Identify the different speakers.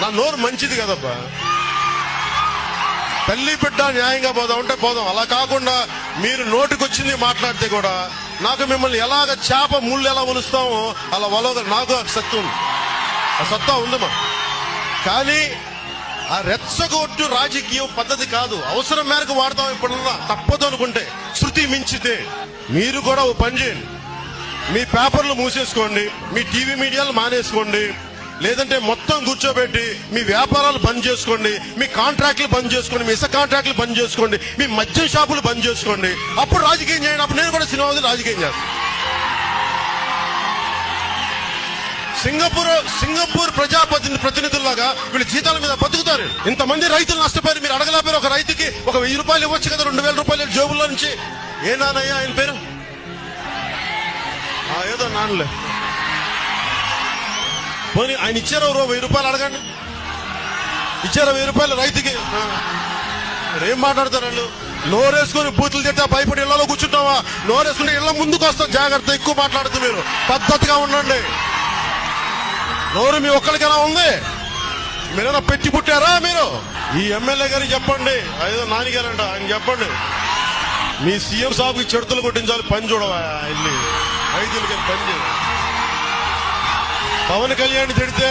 Speaker 1: నా నోరు మంచిది కదబ్బా. తల్లి బిడ్డ న్యాయంగా పోదాం అంటే పోదాం అలా కాకుండా మీరు నోటికొచ్చింది మాట్లాడితే కూడా నాకు మిమ్మల్ని ఎలాగ చేప ముళ్ళు ఎలా ఒలుస్తామో అలా వలగ నాకు ఆ శక్తి ఉంది. ఆ సత్తా ఉందమ్మా. కానీ ఆ రెచ్చగొట్టు రాజకీయం పద్ధతి కాదు. అవసరం మేరకు వాడతాం ఇప్పుడున్నా తప్పదు అనుకుంటే శృతి మించితే మీరు కూడా ఓ పని చేయండి. మీ పేపర్లు మూసేసుకోండి. మీ టీవీ మీడియాలు మానేసుకోండి. లేదంటే మొత్తం కూర్చోబెట్టి మీ వ్యాపారాలు బంద్ చేసుకోండి మీ కాంట్రాక్ట్లు బంద్ చేసుకోండి మీ ఇసుక కాంట్రాక్ట్లు బంద్ చేసుకోండి మీ మద్యం షాపులు బంద్ చేసుకోండి. అప్పుడు రాజకీయం చేయండి అప్పుడు నేను కూడా సినిమా రాజకీయం చేస్తాను సింగపూర్ సింగపూర్ ప్రజాప్రతిని ప్రతినిధుల్లాగా వీళ్ళు జీతాల మీద బతుకుతారు. ఇంతమంది రైతులు నష్టపోయారు. మీరు అడగలేపారు ఒక రైతుకి ఒక వెయ్యి రూపాయలు ఇవ్వచ్చు కదా రెండు వేల రూపాయలు జోబుల్లో నుంచి. ఏ నానయ్య ఆయన పేరు? ఆ, ఏదో నాన్నలే. పోనీ ఆయన ఇచ్చారు రో వెయ్యి రూపాయలు అడగండి. ఇచ్చారా వెయ్యి రూపాయలు రైతుకి? ఏం మాట్లాడతారు వాళ్ళు? నోరేసుకుని బూతులు తిట్టా భయపడి ఇళ్ళలో కూర్చుంటావా? నోరేసుకుంటే ఇళ్ళ ముందుకు వస్తాం. జాగ్రత్త ఎక్కువ మాట్లాడుతూ మీరు. పద్ధతిగా ఉండండి. నోరు మీ ఒక్కరికైనా ఉంది? మీరేనా పెట్టి పుట్టారా మీరు? ఈ ఎమ్మెల్యే గారికి చెప్పండి. ఏదో నానిగారంట ఆయన చెప్పండి. మీ సీఎం సాబ్కి చెడుతులు కొట్టించాలి. పని చూడవా వెళ్ళి రైతులకి పని చేయాలి. பவன் கல்யாண் எடுத்த